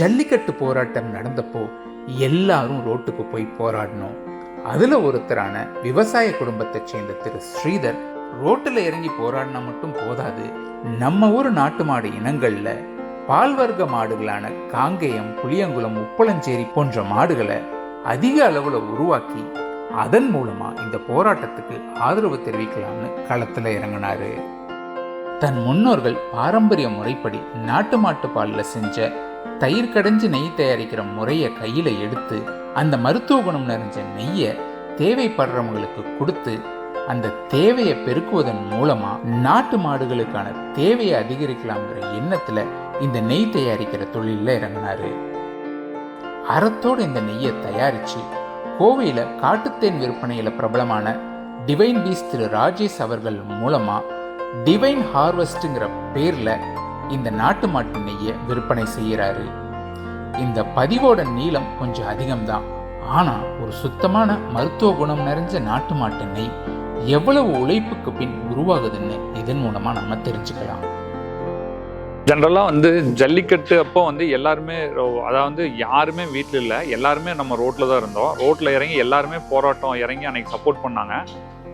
ஜல்லிக்கட்டு போராட்டம் நடந்தப்போ எல்லாரும் ரோட்டுக்கு போய் போராடணும் அதுல ஒருத்தரான விவசாய குடும்பத்தை சேர்ந்த திரு ஸ்ரீதர் ரோட்டுல இறங்கி போராடினா மட்டும் போதாது. நம்ம ஊர் நாட்டு மாடு இனங்கள்ல பால் வர்க்க மாடுகளான காங்கேயம் புளியங்குளம் உப்பளஞ்சேரி போன்ற மாடுகளை அதிக அளவில் உருவாக்கி அதன் மூலமா இந்த போராட்டத்துக்கு ஆதரவு தெரிவிக்கலாம்னு களத்துல இறங்கினாரு. தன் முன்னோர்கள் பாரம்பரிய முறைப்படி நாட்டு மாட்டு பால்ல செஞ்ச தயிர் கடைஞ்சு நெய் தயாரிக்கிற முறையை கையில எடுத்து அந்த மருத்துவ குணம் நிறைஞ்ச நெய்யை தேவைப்படுறவங்களுக்கு கொடுத்து அந்த தேவையை பெருக்குவதன் மூலமா நாட்டு மாடுகளுக்கான தேவையை அதிகரிக்கலாம்ங்கிற எண்ணத்துல இந்த நெய் தயாரிக்கிற தொழிலில் இறங்கினார். அறத்தோடு இந்த நெய்யை தயாரிச்சு கோவையில காட்டுத்தேன் விற்பனையில பிரபலமான டிவைன் பீஸ் திரு ராஜேஷ் அவர்கள் மூலமா டிவைன் ஹார்வெஸ்ட்ங்கிற பேர்ல இந்த நாட்டு மாட்டு நெய்யை விற்பனை செய்யறாரு இந்த பதிவோட நீளம் கொஞ்சம் அதிகம்தான். ஆனா ஒரு சுத்தமான மருத்துவ குணம் நிறைஞ்ச நாட்டு மாட்டு நெய் எவ்வளவு உழைப்புக்கு பின் உருவாகுதுன்னு இதன் மூலமா நம்ம தெரிஞ்சுக்கலாம். ஜென்ரலாக வந்து ஜல்லிக்கட்டு அப்போ வந்து எல்லாருமே அதாவது யாருமே வீட்டில் இல்லை எல்லாருமே நம்ம ரோட்டில் தான் இருந்தோம். ரோட்டில் இறங்கி எல்லாருமே போராட்டம் இறங்கி அன்னைக்கு சப்போர்ட் பண்ணாங்க.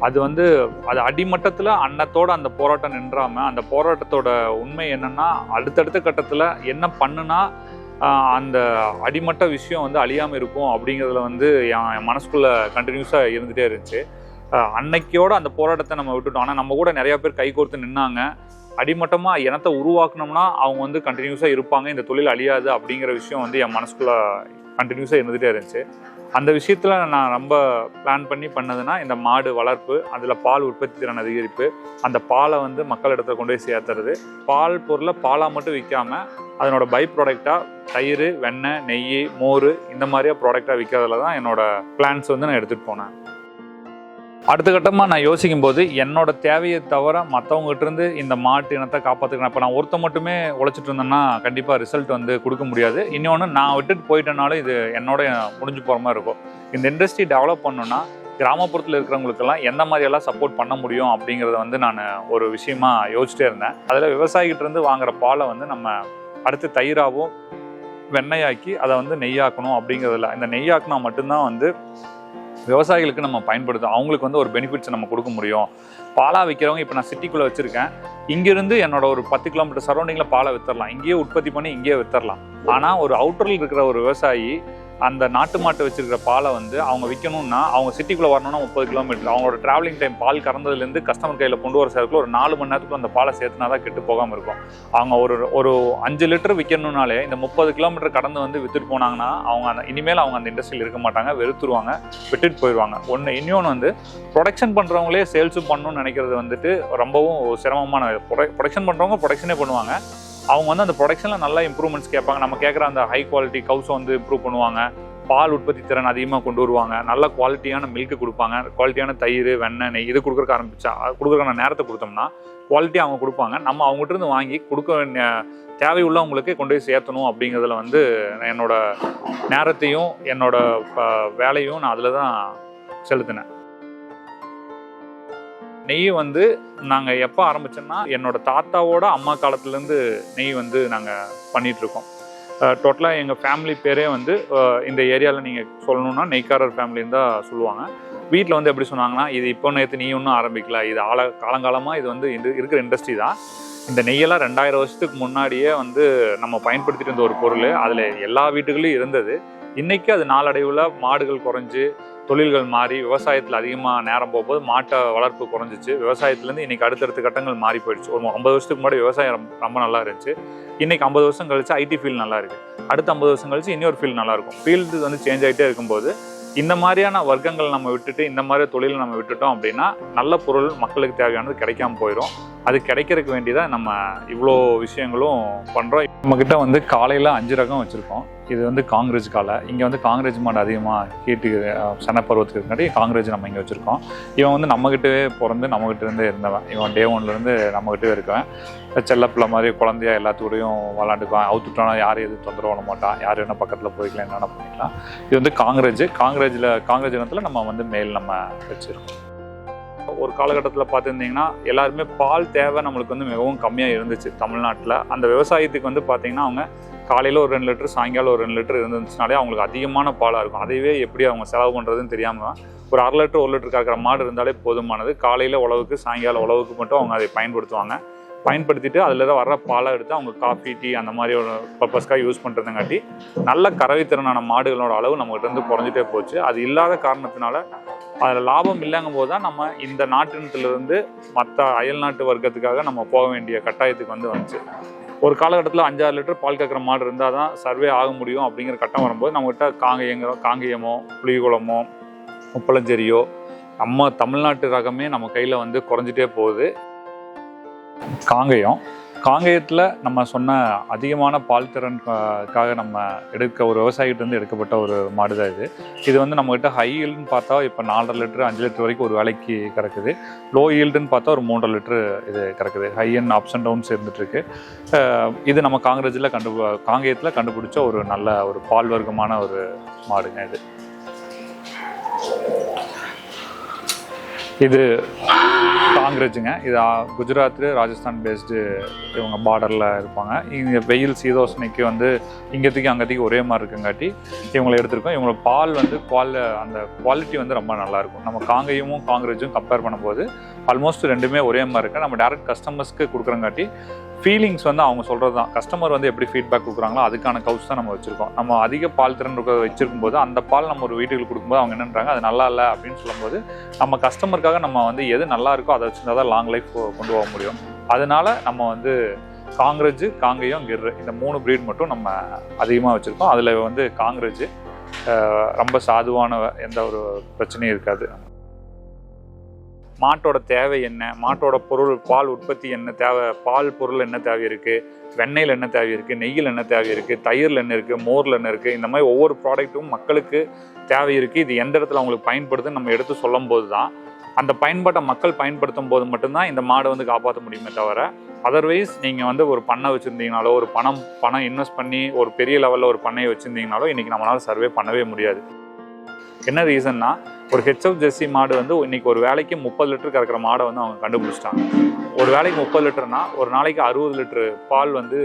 அது வந்து அது அடிமட்டத்தில் அன்னத்தோட அந்த போராட்டம் நின்றாமல் அந்த போராட்டத்தோட உண்மை என்னன்னா அடுத்தடுத்த கட்டத்தில் என்ன பண்ணுனா அந்த அடிமட்ட விஷயம் வந்து அழியாமல் இருக்கும் அப்படிங்கிறதுல வந்து என் என் கண்டினியூஸாக இருந்துகிட்டே இருந்துச்சு. ஆஹ், அன்னைக்கோட அந்த போராட்டத்தை நம்ம விட்டுட்டோம். ஆனால் நம்ம கூட நிறையா பேர் கைகோர்த்து நின்னாங்க. அடிமட்டமாக இனத்தை உருவாக்குனோம்னா அவங்க வந்து கண்டினியூஸாக இருப்பாங்க. இந்த தொழில் அழியாது அப்படிங்கிற விஷயம் வந்து என் மனசுக்குள்ளே கண்டினியூஸாக இருந்துகிட்டே இருந்துச்சு. அந்த விஷயத்தில் நான் ரொம்ப பிளான் பண்ணி பண்ணதுன்னா இந்த மாடு வளர்ப்பு அதில் பால் உற்பத்தி திறன் அதிகரிப்பு அந்த பாலை வந்து மக்களிடத்தில் கொண்டு போய் சேர்த்துறது. பால் பொருளை பாலாக மட்டும் விற்காம அதனோட பை ப்ராடக்டாக தயிர் வெண்ணெய் நெய் மோர் இந்த மாதிரியா ப்ராடக்டாக விற்கிறதுல தான் என்னோடய பிளான்ஸ் வந்து நான் எடுத்துகிட்டு போனேன். அடுத்த கட்டமாக நான் யோசிக்கும் போது என்னோட தேவையை தவிர மற்றவங்ககிட்ட இருந்து இந்த மாட்டு இனத்தை காப்பாற்றுக்கணும் இப்போ நான் ஒருத்த மட்டுமே உழைச்சிட்டு இருந்தேன்னா கண்டிப்பாக ரிசல்ட் வந்து கொடுக்க முடியாது. இன்னொன்று நான் விட்டுட்டு போயிட்டனாலும் இது என்னோட முடிஞ்சு போகிற மாதிரி இருக்கும். இந்த இண்டஸ்ட்ரி டெவலப் பண்ணணும்னா கிராமப்புறத்தில் இருக்கிறவங்களுக்கெல்லாம் எந்த மாதிரியெல்லாம் சப்போர்ட் பண்ண முடியும் அப்படிங்கிறத வந்து நான் ஒரு விஷயமா யோசிச்சிட்டே இருந்தேன். அதில் விவசாயிகிட்டேருந்து வாங்குற பாலை வந்து நம்ம அடுத்து தயிராகவும் வெண்ணெயாக்கி அதை வந்து நெய்யாக்கணும் அப்படிங்கிறதுல. இந்த நெய்யாக்கினா மட்டும்தான் வந்து விவசாயிகளுக்கு நம்ம பயன்படுத்தும் அவங்களுக்கு வந்து ஒரு பெனிஃபிட்ஸ் நம்ம கொடுக்க முடியும். பாலா விற்கிறவங்க இப்போ நான் சிட்டிக்குள்ளே வச்சுருக்கேன். இங்கேருந்து என்னோட ஒரு பத்து கிலோமீட்டர் சரௌண்டிங்கில் பாலை வித்தரலாம். இங்கேயே உற்பத்தி பண்ணி இங்கேயே வித்தரலாம். ஆனால் ஒரு அவுட்டரில் இருக்கிற ஒரு விவசாயி அந்த நாட்டு மாட்டு வச்சிருக்கிற பாலை வந்து அவங்க விற்கணும்னா அவங்க சிட்டிக்குள்ளே வரணும்னா முப்பது கிலோமீட்டர் அவங்களோட டிராவலிங் டைம் பால் கறந்ததுலேருந்து கஸ்டமர் கையில் கொண்டு வர சேர்க்கல ஒரு நாலு மணி நேரத்துக்கு அந்த பாலை சேர்த்துனா தான் கெட்டு போகாமல் இருக்கும். அவங்க ஒரு ஒரு அஞ்சு லிட்டர் விற்கணும்னாலே இந்த முப்பது கிலோமீட்டர் கடந்து வந்து வித்துட்டு போனாங்கன்னா அவங்க அந்த இனிமேல் அவங்க அந்த இண்டஸ்ட்ரியில் இருக்க மாட்டாங்க வெறுத்துருவாங்க விட்டுட்டு போயிடுவாங்க ஒன்று இன்னொன்று வந்து ப்ரொடக்ஷன் பண்ணுறவங்களே சேல்ஸும் பண்ணணும்னு நினைக்கிறது வந்துட்டு ரொம்பவும் சிரமமான ப்ரொடக்ஷன் பண்ணுறவங்க ப்ரொடக்ஷனே பண்ணுவாங்க. அவங்க வந்து அந்த ப்ரொடக்ஷனில் நல்லா இம்ப்ரூவ்மெண்ட்ஸ் கேட்பாங்க. நம்ம கேட்குற அந்த ஹை குவாலிட்டி கவுஸை வந்து இம்ப்ரூவ் பண்ணுவாங்க. பால் உற்பத்தி திறன் அதிகமாக கொண்டு வருவாங்க. நல்ல குவாலிட்டியான மில்க்கு கொடுப்பாங்க. குவாலிட்டியான தயிர் வெண்ணெய் நெய் இது கொடுக்குறக்கு ஆரம்பிச்சா கொடுக்குறக்கான நேரத்தை கொடுத்தோம்னா குவாலிட்டி அவங்க கொடுப்பாங்க. நம்ம அவங்ககிட்ட இருந்து வாங்கி கொடுக்க தேவையுள்ளவங்களுக்கு கொண்டு போய் சேர்த்தணும் அப்படிங்கிறதுல வந்து என்னோட நேரத்தையும் என்னோட வேலையும் நான் அதில் தான் செலுத்தினேன். நெய் வந்து நாங்கள் எப்போ ஆரம்பிச்சோம்னா என்னோட தாத்தாவோட அம்மா காலத்துலேருந்து நெய் வந்து நாங்கள் பண்ணிகிட்ருக்கோம் டோட்டலாக எங்கள் ஃபேமிலி பேரே வந்து இந்த ஏரியாவில் நீங்கள் சொல்லணும்னா நெய்க்காரர் ஃபேமிலின்னு தான் சொல்லுவாங்க. வீட்டில் வந்து எப்படி சொன்னாங்கன்னா இது இப்போ நேற்று நீ ஒன்றும் ஆரம்பிக்கல இது ஆல காலங்காலமாக இது வந்து இந்த இருக்கிற இண்டஸ்ட்ரி தான். இந்த நெய்யெல்லாம் ரெண்டாயிரம் வருஷத்துக்கு முன்னாடியே வந்து நம்ம பயன்படுத்திட்டு இருந்த ஒரு பொருள். அதில் எல்லா வீட்டுகளையும் இருந்தது. இன்றைக்கி அது நாளடைவில் மாடுகள் குறைஞ்சு தொழில்கள் மாறி விவசாயத்தில் அதிகமாக நேரம் போகும்போது மாட்டை வளர்ப்பு குறைஞ்சிச்சு. விவசாயத்துலேருந்து இன்னைக்கு அடுத்தடுத்த கட்டங்கள் மாறி போயிடுச்சு. ஒரு ஐம்பது வருஷத்துக்கு முன்னாடி விவசாயம் ரொம்ப- நல்லா இருந்துச்சு. இன்னைக்கு ஐம்பது வருஷம் கழிச்சு ஐடி ஃபீல்ட் நல்லா இருக்கு. அடுத்த ஐம்பது வருஷம் கழிச்சு இன்னொரு ஃபீல்டு நல்லா இருக்கும். ஃபீல்டு வந்து சேஞ்ச் ஆகிட்டே இருக்கும்போது இந்த மாதிரியான வர்க்கங்கள் நம்ம விட்டுட்டு இந்த மாதிரி தொழிலை நம்ம விட்டுட்டோம் அப்படின்னா நல்ல பொருள் மக்களுக்கு தேவையானது கிடைக்காம போயிடும் அது கிடைக்கிறதுக்கு வேண்டிதான் நம்ம இவ்வளோ விஷயங்களும் பண்ணுறோம் நம்மக்கிட்ட வந்து காலையில் அஞ்சு ரகம் வச்சுருக்கோம். இது வந்து காங்கிரஸ் காலை இங்கே வந்து காங்கிரஸ் மாடு அதிகமாக ஹீட்டு சனப்பருவத்துக்கு முன்னாடி காங்கிரஸ் நம்ம இங்கே வச்சுருக்கோம். இவன் வந்து நம்மகிட்டவே பிறந்து நம்மகிட்டேருந்து இருந்தவன். இவன் டே ஒன்லேருந்து நம்மகிட்டவே இருக்கவன். செல்லப்பிள்ளை மாதிரி குழந்தையா எல்லாத்தோடையும் விளாண்டுக்குவான் அவுத்துட்டானா யார் எதுவும் தொந்தரவு பண்ண மாட்டான் யார் என்ன பக்கத்தில் போய்க்கலாம் என்னென்ன பண்ணிக்கலாம். இது வந்து காங்கிரஸ். காங்கிரஸில் காங்கிரஸ் இனத்தில் நம்ம வந்து மேல் நம்ம வச்சுருக்கோம். ஒரு காலகட்டத்தில் பார்த்துருந்தீங்கன்னா எல்லாருமே பால் தேவை நம்மளுக்கு வந்து மிகவும் கம்மியாக இருந்துச்சு தமிழ்நாட்டில். அந்த விவசாயத்துக்கு வந்து பார்த்தீங்கன்னா அவங்க காலையில் ஒரு ரெண்டு லிட்டர் சாயங்காலம் ஒரு ரெண்டு லிட்டர் இருந்துச்சுனாலே அவங்களுக்கு அதிகமான பாலாக இருக்கும். அதையவே எப்படி அவங்க செலவு பண்ணுறதுன்னு தெரியாமல் ஒரு அரை லிட்டர் ஒரு லிட்டர் கறக்கிற மாடு இருந்தாலே போதுமானது. காலையில் உழவுக்கு சாயங்காலம் உழவுக்கு மட்டும் அவங்க அதை பயன்படுத்துவாங்க. பயன்படுத்திட்டு அதில் தான் வர்ற பாலை எடுத்து அவங்க காஃபி டீ அந்த மாதிரி ஒரு பர்பஸ்க்காக யூஸ் பண்ணுறதுங்காட்டி நல்ல கறவைத்திறனான மாடுகளோட அளவு நம்மகிட்ட இருந்து குறைஞ்சிட்டே போச்சு. அது இல்லாத காரணத்தினால அதில் லாபம் இல்லைங்கும் போது தான் நம்ம இந்த நாட்டினத்துலேருந்து மற்ற அயல் நாட்டு வர்க்கத்துக்காக நம்ம போக வேண்டிய கட்டாயத்துக்கு வந்து வந்துச்சு. ஒரு காலகட்டத்தில் அஞ்சாறு லிட்டர் பால் கறக்கிற மாடு இருந்தால் தான் சர்வே ஆக முடியும் அப்படிங்கிற கட்டம் வரும்போது நம்மகிட்ட காங்கேயங்க காங்கேயமோ புளிகுளமோ முப்பளஞ்சேரியோ நம்ம தமிழ்நாட்டு ரகமே நம்ம கையில் வந்து குறைஞ்சிட்டே போகுது. காங்கேயம். காங்கேயத்தில் நம்ம சொன்ன அதிகமான பால் திறனுக்காக நம்ம எடுக்க ஒரு விவசாயிகிட்டேருந்து எடுக்கப்பட்ட ஒரு மாடு தான் இது. இது வந்து நம்மகிட்ட ஹை ஈல்டுன்னு பார்த்தா இப்போ நாலரை லிட்டர் அஞ்சு லிட்டர் வரைக்கும் ஒரு வேலைக்கு கிடக்குது லோ ஈல்டுன்னு பார்த்தா ஒரு மூன்றரை லிட்டர் இது கிடக்குது high and ups and downs இருந்துகிட்ருக்கு இது நம்ம காங்கிரஸில் கண்டு காங்கேயத்தில் கண்டுபிடிச்ச ஒரு நல்ல ஒரு பால் வர்க்கமான ஒரு மாடுங்க இது. இது காங்கிரஜுங்க இது குஜராத் ராஜஸ்தான் பேஸ்டு இவங்க பார்டரில் இருப்பாங்க. இங்கே வெயில் சீதோசனைக்கு வந்து இங்கேத்துக்கு அங்கேத்துக்கு ஒரே மாதிரி இருக்குங்காட்டி இவங்களை எடுத்திருக்கோம். இவங்களோட பால் வந்து குவால அந்த குவாலிட்டி வந்து ரொம்ப நல்லாயிருக்கும். நம்ம காங்கையும் காங்கிரஜும் கம்பேர் பண்ணும்போது ஆல்மோஸ்ட் ரெண்டுமே ஒரே மாதிரி இருக்கு. நம்ம டேரக்ட் கஸ்டமர்ஸ்க்கு கொடுக்குறங்காட்டி ஃபீலிங்ஸ் வந்து அவங்க சொல்கிறது தான் கஸ்டமர் வந்து எப்படி ஃபீட்பேக் கொடுக்குறாங்களோ அதுக்கான கவுஸ் தான் நம்ம வச்சுருக்கோம். நம்ம அதிக பால் திறன் இருக்க வச்சிருக்கும் போது அந்த பால் நம்ம ஒரு வீட்டுக்கு கொடுக்கும்போது அவங்க என்னன்றாங்க அது நல்லா இல்லை அப்படின்னு சொல்லும்போது நம்ம கஸ்டமருக்காக நம்ம வந்து எது நல்லா இருக்கோ அதை வச்சுருந்தா தான் லாங் லைஃப் கொண்டு போக முடியும். அதனால நம்ம வந்து காங்கிரஜ் காங்கேயம் கிர்ரு இந்த மூணு ப்ரீட் மட்டும் நம்ம அதிகமாக வச்சுருக்கோம். அதில் வந்து காங்கிரஜ் ரொம்ப சாதுவான எந்த ஒரு பிரச்சனையும் இருக்காது. மாட்டோட தேவை என்ன? மாட்டோட பொருள் பால் உற்பத்தி என்ன தேவை? பால் பொருள் என்ன தேவை இருக்குது வெண்ணெயில் என்ன தேவை இருக்குது நெய்யில் என்ன தேவை இருக்குது தயிரில் என்ன இருக்குது மோரில் என்ன இருக்குது இந்த மாதிரி ஒவ்வொரு ப்ராடக்ட்டும் மக்களுக்கு தேவை இருக்குது இது எந்த இடத்துல அவங்களுக்கு பயன்படுதுன்னு நம்ம எடுத்து சொல்லும் போது தான் அந்த பயன்பாட்டை மக்கள் பயன்படுத்தும் போது மட்டும்தான் இந்த மாடை வந்து காப்பாற்ற முடியுமே தவிர அதர்வைஸ் நீங்கள் வந்து ஒரு பண்ணை வச்சுருந்தீங்கனாலோ ஒரு பணம் பணம் இன்வெஸ்ட் பண்ணி ஒரு பெரிய லெவலில் ஒரு பண்ணையை வச்சுருந்தீங்கனாலோ இன்றைக்கி நம்மளால் சர்வே பண்ணவே முடியாது. என்ன ரீசன்னா ஒரு ஹெச்எஃப் ஜெர்சி மாடு வந்து இன்னைக்கு ஒரு வேலைக்கு முப்பது லிட்டர் கறக்கிற மாடை வந்து அவங்க கண்டுபிடிச்சிட்டாங்க. ஒரு வேலைக்கு முப்பது லிட்டர்னா ஒரு நாளைக்கு அறுபது லிட்டர் பால் வந்து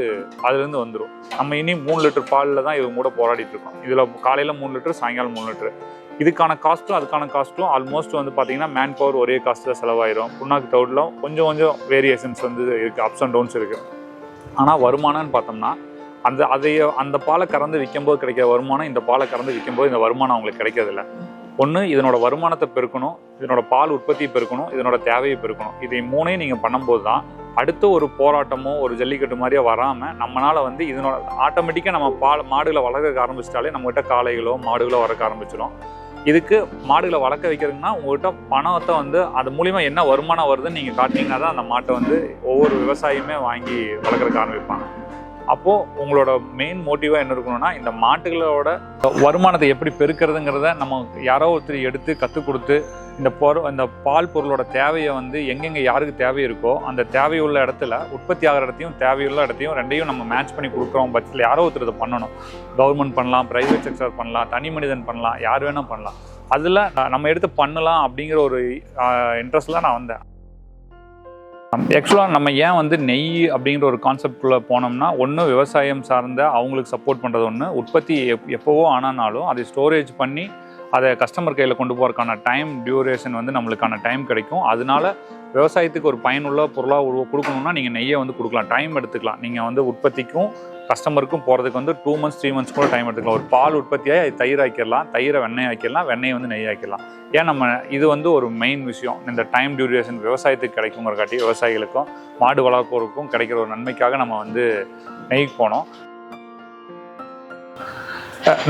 அதுலேருந்து வந்துடும் நம்ம இனி மூணு லிட்டர் பாலில் தான் இவங்க கூட போராடிட்டு இருக்கோம். இதில் காலையில் மூணு லிட்டர் சாயங்காலம் மூணு லிட்டர். இதுக்கான காஸ்ட்டும் அதுக்கான காஸ்ட்டும் ஆல்மோஸ்ட் வந்து பார்த்தீங்கன்னா மேன் பவர் ஒரே காஸ்ட்டில் செலவாயிரும். புண்ணாக்கு தவிடில் கொஞ்சம் கொஞ்சம் வேரியேஷன்ஸ் வந்து இருக்குது அப்ஸ் அண்ட் டவுன்ஸ் இருக்குது ஆனால் வருமானம்னு பார்த்தோம்னா அந்த அதைய அந்த பாலை கறந்து விற்கும்போது கிடைக்கிற வருமானம் இந்த பாலை கறந்து விற்கும்போது இந்த வருமானம் அவங்களுக்கு கிடைக்கிறதில்ல. ஒன்று இதனோட வருமானத்தை பெருக்கணும் இதனோட பால் உற்பத்தியை பெருக்கணும் இதனோட தேவையை பெருக்கணும். இதை மூணையும் நீங்கள் பண்ணும்போது தான் அடுத்த ஒரு போராட்டமோ ஒரு ஜல்லிக்கட்டு மாதிரியோ வராமல் நம்மளால் வந்து இதனோட ஆட்டோமேட்டிக்காக நம்ம பால் மாடுகளை வளர்க்க ஆரம்பிச்சிட்டாலே நம்மகிட்ட காளைகளோ மாடுகளோ வளர்க்க ஆரம்பிச்சிடும் இதுக்கு மாடுகளை வளர்க்க வைக்கிறதுனா உங்கள்கிட்ட பணத்தை வந்து அது மூலிமா என்ன வருமானம் வருதுன்னு நீங்கள் காட்டினீங்கன்னா தான் அந்த மாட்டை வந்து ஒவ்வொரு விவசாயியுமே வாங்கி வளர்க்குறக்கு ஆரம்பிப்பாங்க. அப்போது உங்களோட மெயின் மோட்டிவாக என்ன இருக்கணும்னா இந்த மாட்டுகளோட வருமானத்தை எப்படி பெருக்கிறதுங்கிறத நம்ம யாரோ ஒருத்தர் எடுத்து கற்றுக் கொடுத்து இந்த பொரு இந்த பால் பொருளோட தேவையை வந்து எங்கெங்கே யாருக்கு தேவை இருக்கோ அந்த தேவையுள்ள இடத்துல உற்பத்தி ஆகிற இடத்தையும் தேவையுள்ள இடத்தையும் ரெண்டையும் நம்ம மேட்ச் பண்ணி கொடுக்குறோம். பட்சத்தில் யாரோ ஒருத்தர் இதை பண்ணணும். கவர்மெண்ட் பண்ணலாம் ப்ரைவேட் செக்டர் பண்ணலாம் தனி மனிதன் பண்ணலாம் யார் வேணால் பண்ணலாம். அதில் நம்ம எடுத்து பண்ணலாம் அப்படிங்கிற ஒரு இன்ட்ரெஸ்ட்டில் நான் வந்தேன். ஆக்சுவலாக நம்ம ஏன் வந்து நெய் அப்படிங்கிற ஒரு கான்செப்ட்குள்ளே போனோம்னா ஒன்று விவசாயம் சார்ந்த அவங்களுக்கு சப்போர்ட் பண்ணுறது ஒன்று உற்பத்தி எப் எப்போவோ ஆனானாலும் அதை ஸ்டோரேஜ் பண்ணி அதை கஸ்டமர் கையில் கொண்டு போகிறதுக்கான டைம் டியூரேஷன் வந்து நம்மளுக்கான டைம் கிடைக்கும். அதனால விவசாயத்துக்கு ஒரு பயனுள்ள பொருளாக உருவ கொடுக்கணும்னா நீங்கள் நெய்யை வந்து கொடுக்கலாம். டைம் எடுத்துக்கலாம். நீங்கள் வந்து உற்பத்திக்கும் கஸ்டமருக்கும் போகிறதுக்கு வந்து டூ மந்த்ஸ் த்ரீ மந்த்ஸ் கூட டைம் எடுத்துக்கலாம். ஒரு பால் உற்பத்தியாக அது தயிர் ஆக்கிடலாம். தயிரை வெண்ணெய் ஆக்கிடலாம். வெண்ணெய் வந்து நெய் ஆக்கிடலாம். ஏன் நம்ம இது வந்து ஒரு மெயின் விஷயம். இந்த டைம் டியூரேஷன் விவசாயத்துக்கு கிடைக்குங்கிற காட்டி விவசாயிகளுக்கும் மாடு வளர்ப்போருக்கும் கிடைக்கிற ஒரு நன்மைக்காக நம்ம வந்து நெய்க்கு போனோம்.